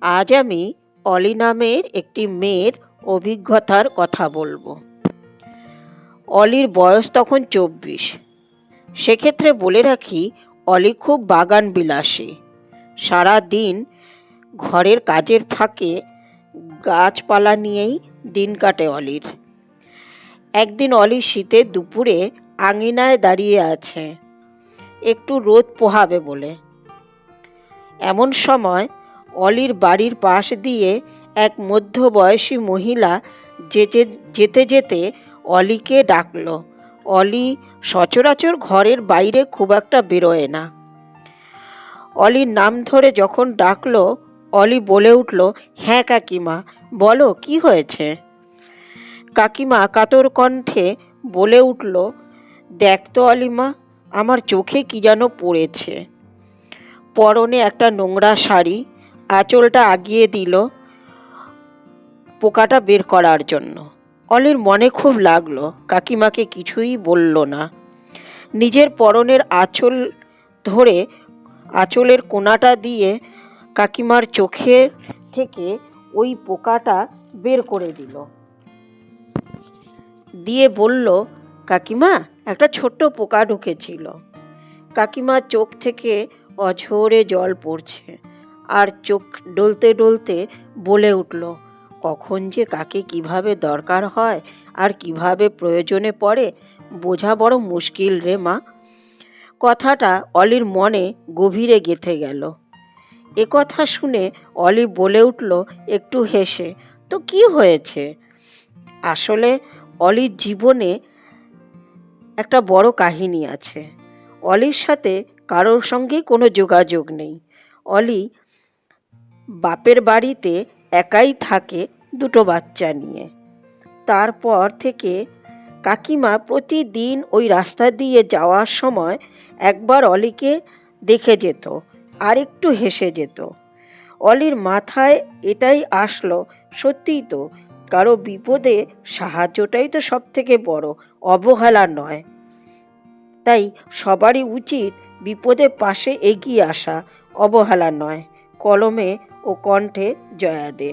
আজ আমি অলি নামের একটি মেয়ের অভিজ্ঞতার কথা বলব। অলির বয়স তখন চব্বিশ। সেক্ষেত্রে বলে রাখি, অলি খুব বাগান বিলাসী সারা দিন ঘরের কাজের ফাঁকে গাছপালা নিয়েই দিন কাটে অলির। একদিন অলি শীতের দুপুরে আঙিনায় দাঁড়িয়ে আছে। একটু রোদ পোহাবে বলে। এমন সময় অলির বাড়ির পাশ দিয়ে এক মধ্যবয়সী মহিলা যেতে যেতে যেতে অলিকে ডাকলো। অলি সচরাচর ঘরের বাইরে খুব একটা বেরোয় না। অলির নাম ধরে যখন ডাকলো, অলি বলে উঠল হ্যাঁ কাকিমা, বলো, কি হয়েছে? কাকিমা কাতর কণ্ঠে বলে উঠল, দেখ তো অলিমা, আমার চোখে কি যেন পড়েছে। পরনে একটা নোংরা শাড়ি আঁচলটা আগিয়ে দিল পোকাটা বের করার জন্য। অলির মনে খুব লাগল, কাকিমাকে কিছুই বলল না। নিজের পরনের আঁচল ধরে আঁচলের কোনাটা দিয়ে কাকিমার চোখের থেকে ওই পোকাটা বের করে দিল। দিয়ে বলল, কাকিমা, একটা ছোট্ট পোকা ঢুকেছিল। কাকিমার চোখ থেকে অঝোরে জল পড়ছে। আর চোখ ডলতে ডলতে বলে উঠল, কখন যে কাকে কীভাবে দরকার হয় আর কীভাবে প্রয়োজনে পড়ে, বোঝা বড় মুশকিল রে মা কথাটা অলির মনে গভীরে গেঁথে গেল। এ কথা শুনে অলি বলে উঠল, একটু হেসে, তো কি হয়েছে? আসলে অলির জীবনে একটা বড় কাহিনী আছে। অলির সাথে কারোর সঙ্গেই কোনো যোগাযোগ নেই। অলি বাপের বাড়িতে একাই থাকে দুটো বাচ্চা নিয়ে। তারপর থেকে কাকিমা প্রতিদিন ওই রাস্তা দিয়ে যাওয়ার সময় একবার অলিকে দেখে যেত আর একটু হেসে যেত। অলির মাথায় এটাই আসলো, সত্যিই তো, কারও বিপদে সাহায্যটাই তো সব থেকে বড়, অবহেলা নয়। তাই সবারই উচিত বিপদে পাশে এগিয়ে আসা, অবহেলা নয়, কলমে ও কণ্ঠে জয়া দে